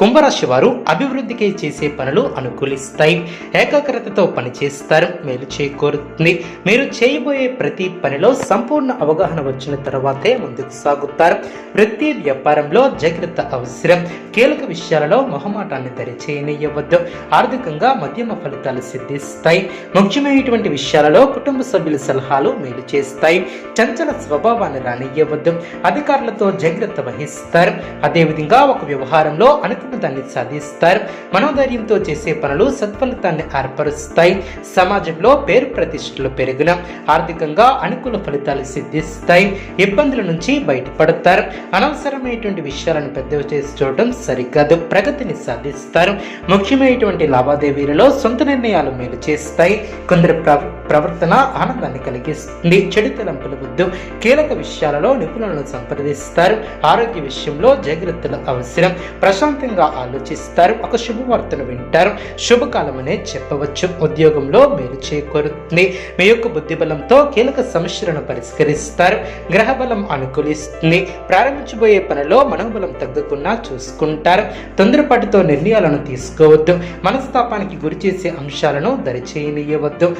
కుంభరాశి వారు అభివృద్ధికి చేసే పనులు అనుకూలిస్తాయి. ఏకాగ్రతతో పనిచేస్తారు. మేలు చేకూరుతుంది. మీరు చేయబోయే ప్రతి పనిలో సంపూర్ణ అవగాహన వచ్చిన తర్వాతే ముందుకు సాగుతారు. వృత్తి వ్యాపారంలో జాగ్రత్త అవసరం. కీలక విషయాలలో మొహమాటాన్ని దరిచేయనివ్వద్దు ఆర్థికంగా మధ్యమ ఫలితాలు సిద్ధిస్తాయి. ముఖ్యమైనటువంటి విషయాలలో కుటుంబ సభ్యుల సలహాలు మేలు చేస్తాయి. చంచల స్వభావాన్ని రానియ్యవద్దు. అధికారులతో జాగ్రత్త వహిస్తారు. అదేవిధంగా ఒక వ్యవహారంలో అనుకున్న దాన్ని సాధిస్తారు. మనోధైర్యంతో చేసే పనులు సత్ఫలితాన్ని ఏర్పరుస్తాయి. సమాజంలో పేరు ప్రతిష్టలు పెరుగున ఆర్థికంగా అనుకూల ఫలితాలు సిద్ధిస్తాయి. ఇబ్బందుల నుంచి బయటపడతారు. అనవసరమైనటువంటి విషయాలను పెద్దవి చేసి చూడటం సరికాదు. ప్రగతిని సాధిస్తారు. ముఖ్యమైనటువంటి లావాదేవీలలో సొంత నిర్ణయాలు మేలు చేస్తాయి. కొందరు ప్ర- ప్రవర్తన ఆనందాన్ని కలిగిస్తుంది. చెడు తలంపుల వద్దు. కీలక విషయాలలో నిపుణులను సంప్రదిస్తారు. ఆరోగ్య విషయంలో జాగ్రత్తలు అవసరం. ప్రశాంతంగా ఆలోచిస్తారు. ఒక శుభవార్తను వింటారు. శుభకాలమనే చెప్పవచ్చు. ఉద్యోగంలో మేలు చేకూరుతుంది. మీ యొక్క బుద్ధి బలంతో కీలక సమస్యలను పరిష్కరిస్తారు. గ్రహ బలం అనుకూలిస్తుంది. ప్రారంభించబోయే పనిలో మనోబలం తగ్గకుండా చూసుకుంటారు. తొందరపాటుతో నిర్ణయాలను తీసుకోవద్దు. మనస్తాపానికి గురి చేసే అంశాలను దరిచేయనీయవద్దు.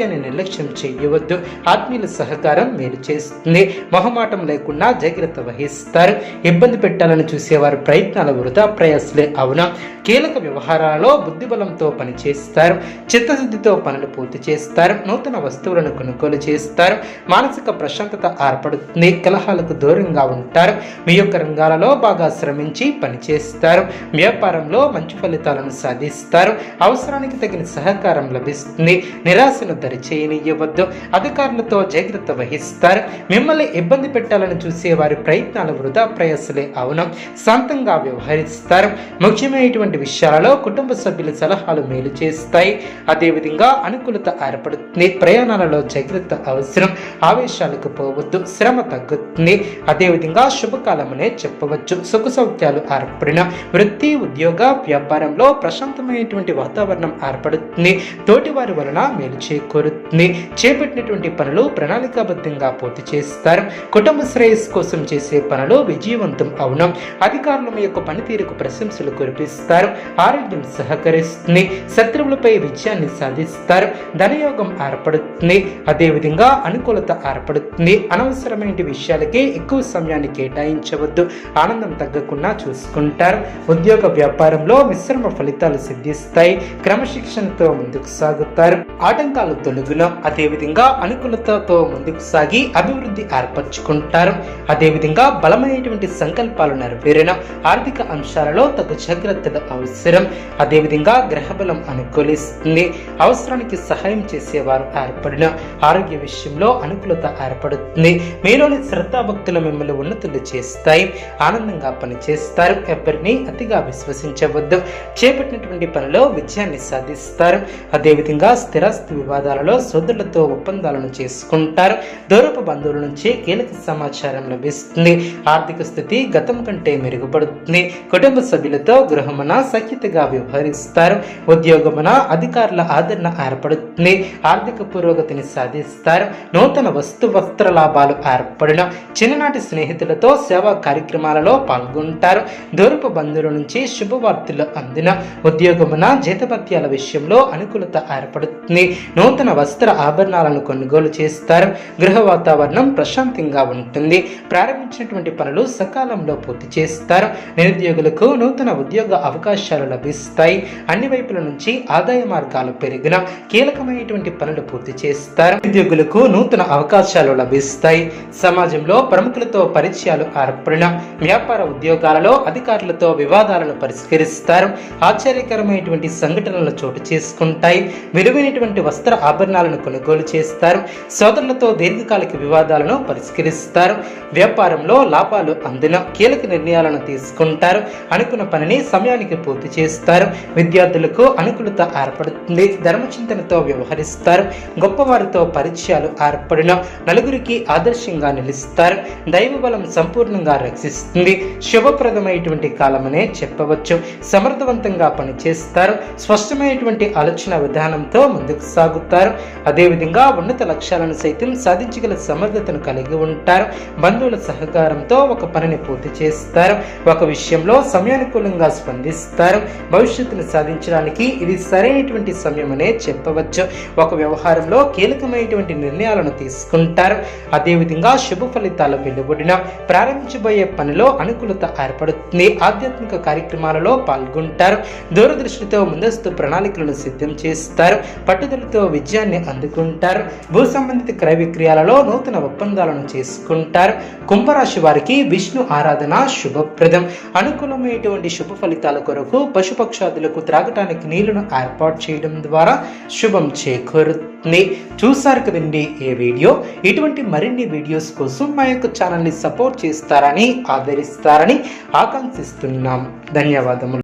వాక్యాన్ని నిర్లక్ష్యం చేయవద్దు. ఆత్మీయుల సహకారం మీరు చేస్తుంది. మొహమాటం లేకుండా జాగ్రత్త వహిస్తారు. ఇబ్బంది పెట్టాలని చూసేవారు ప్రయత్నాల వృధా ప్రయాసలే అవునా? కీలక వ్యవహారాలలో బుద్ధిబలంతో పనిచేస్తారు. చిత్తశుద్ధితో పనులు పూర్తి చేస్తారు. నూతన వస్తువులను కొనుగోలు చేస్తారు. మానసిక ప్రశాంతత ఏర్పడుతుంది. కలహాలకు దూరంగా ఉంటారు. మీ యొక్క రంగాలలో బాగా శ్రమించి పనిచేస్తారు. వ్యాపారంలో మంచి ఫలితాలను సాధిస్తారు. అవసరానికి తగిన సహకారం లభిస్తుంది. నిరాశను దరిచేయనివ్వద్దు అధికారులతో జాగ్రత్త వహిస్తారు. మిమ్మల్ని ఇబ్బంది పెట్టాలని చూసే వారి ప్రయత్నాలు వృధా ప్రయాసలే అవును. శాంతంగా వ్యవహరిస్తారు. ముఖ్యమైనటువంటి విషయాలలో కుటుంబ సభ్యుల సలహాలు మేలు చేస్తాయి. అదేవిధంగా అనుకూలత ఏర్పడుతుంది. ప్రయాణాలలో జాగ్రత్త అవసరం. ఆవేశాలకు పోవద్దు. శ్రమ తగ్గుతుంది. అదేవిధంగా శుభకాలమనే చెప్పవచ్చు. సుఖ సౌఖ్యాలు ఏర్పడిన వృత్తి ఉద్యోగ వ్యాపారంలో ప్రశాంతమైనటువంటి వాతావరణం ఏర్పడుతుంది. తోటివారి వలన మేలు చేకూరు చేకూరుతుంది చేపట్టినటువంటి పనులు ప్రణాళికాబద్ధంగా పూర్తి చేస్తారు. కుటుంబ శ్రేయస్సు కోసం చేసే పనులు విజయవంతం అవును. అధికారులు మీ యొక్క పనితీరుకు ప్రశంసలు కురిపిస్తారు. ఆరోగ్యం సహకరిస్తుంది. శత్రువులపై విజయాన్ని సాధిస్తారు. ధనయోగం ఏర్పడుతుంది. అదేవిధంగా అనుకూలత ఏర్పడుతుంది. అనవసరమైన విషయాలకే ఎక్కువ సమయాన్ని కేటాయించవద్దు. ఆనందం తగ్గకుండా చూసుకుంటారు. ఉద్యోగ వ్యాపారంలో మిశ్రమ ఫలితాలు సిద్ధిస్తాయి. క్రమశిక్షణతో ముందుకు సాగుతారు. ఆటంకాలు తొలగున అదేవిధంగా అనుకూలతతో ముందుకు సాగి అభివృద్ధి ఏర్పరచుకుంటారు. అదేవిధంగా బలమైనటువంటి సంకల్పాలు నెరవేరిన ఆర్థిక అంశాలలో తగు జాగ్రత్తలు అవసరం. అదేవిధంగా గ్రహబలం అనుకూలిస్తుంది. అవసరానికి సహాయం చేసేవారు ఏర్పడిన ఆరోగ్య విషయంలో అనుకూలత ఏర్పడుతుంది. మీలోని శ్రద్ధాభక్తులు మిమ్మల్ని ఉన్నతులు చేస్తాయి. ఆనందంగా పనిచేస్తారు. ఎవరిని అతిగా విశ్వసించవద్దు. చేపట్టినటువంటి పనిలో విజయాన్ని సాధిస్తారు. అదేవిధంగా స్థిరాస్తి వివాదాలలో సోదరులతో ఒప్పందాలను చేసుకుంటారు. దూరపు బంధువుల నుంచి కీలక సమాచారం లభిస్తుంది. ఆర్థిక స్థితి గతం కంటే మెరుగుపడుతుంది. కుటుంబ సభ్యులతో గృహమున సఖ్యతగా వ్యవహరిస్తారు. ఉద్యోగమున అధికారుల ఆదరణ ఏర్పడుతుంది. ఆర్థిక పురోగతిని సాధిస్తారు. నూతన వస్తు వస్త్ర లాభాలు ఏర్పడిన. చిన్ననాటి స్నేహితులతో సేవా కార్యక్రమాలలో పాల్గొంటారు. దూరపు బంధువుల నుంచి శుభవార్తలు అందిన ఉద్యోగమున జీతభత్యాల విషయంలో అనుకూలత ఏర్పడుతుంది. నూతన నూతన వస్త్ర ఆభరణాలను కొనుగోలు చేస్తారు. గృహ వాతావరణం ప్రశాంతంగా ఉంటుంది. ప్రారంభించినటువంటి పనులు సకాలంలో పూర్తి చేస్తారు. నిరుద్యోగులకు నూతన ఉద్యోగ అవకాశాలు లభిస్తాయి. అన్ని వైపుల నుంచి ఆదాయ మార్గాలు పెరిగిన కీలకమైనటువంటి పనులు పూర్తి చేస్తారు. నిరుద్యోగులకు నూతన అవకాశాలు లభిస్తాయి. సమాజంలో ప్రముఖులతో పరిచయాలు ఏర్పడిన వ్యాపార ఉద్యోగాలలో అధికారులతో వివాదాలను పరిష్కరిస్తారు. ఆశ్చర్యకరమైనటువంటి సంఘటనలు చోటు చేసుకుంటాయి. విలువైనటువంటి వస్త్ర ఆభరణాలను కొనుగోలు చేస్తారు. సోదరులతో దీర్ఘకాలిక వివాదాలను పరిష్కరిస్తారు. వ్యాపారంలో లాభాలు అందిన కీలక నిర్ణయాలను తీసుకుంటారు. అనుకున్న పనిని సమయానికి పూర్తి చేస్తారు. విద్యార్థులకు అనుకూలత ఏర్పడుతుంది. ధర్మచింతనతో వ్యవహరిస్తారు. గొప్పవారితో పరిచయాలు ఏర్పడిన నలుగురికి ఆదర్శంగా నిలుస్తారు. దైవ బలం సంపూర్ణంగా రక్షిస్తుంది. శుభప్రదమైనటువంటి కాలమనే చెప్పవచ్చు. సమర్థవంతంగా పనిచేస్తారు. స్పష్టమైనటువంటి ఆలోచన విధానంతో ముందుకు సాగుతారు. అదేవిధంగా ఉన్నత లక్ష్యాలను సైతం సాధించగల సమర్థతను కలిగి ఉంటారు. బంధువుల సహకారంతో ఒక పనిని పూర్తి చేస్తారు. ఒక విషయంలో సమయానుకూలంగా స్పందిస్తారు. భవిష్యత్తును సాధించడానికి ఇది సరైనటువంటి సమయం అనే చెప్పవచ్చు. ఒక వ్యవహారంలో కీలకమైనటువంటి నిర్ణయాలను తీసుకుంటారు. అదేవిధంగా శుభ ఫలితాలు వెలువడిన ప్రారంభించబోయే పనిలో అనుకూలత ఏర్పడుతుంది. ఆధ్యాత్మిక కార్యక్రమాలలో పాల్గొంటారు. దూరదృష్టితో ముందస్తు ప్రణాళికలను సిద్ధం చేస్తారు. పట్టుదలతో విజయాన్ని అందుకుంటారు. భూ సంబంధిత క్రయ విక్రయాలలో నూతన ఒప్పందాలను చేసుకుంటారు. కుంభరాశి వారికి విష్ణు ఆరాధన శుభప్రదం. అనుకూలమైనటువంటి శుభ ఫలితాల కొరకు పశుపక్షాదులకు త్రాగటానికి నీళ్ళను ఏర్పాటు చేయడం ద్వారా శుభం చేకూరుతుంది. చూసారు కదండి ఏ వీడియో? ఇటువంటి మరిన్ని వీడియోస్ కోసం మా యొక్క ఛానల్ని సపోర్ట్ చేస్తారని ఆదరిస్తారని ఆకాంక్షిస్తున్నాం. ధన్యవాదములు.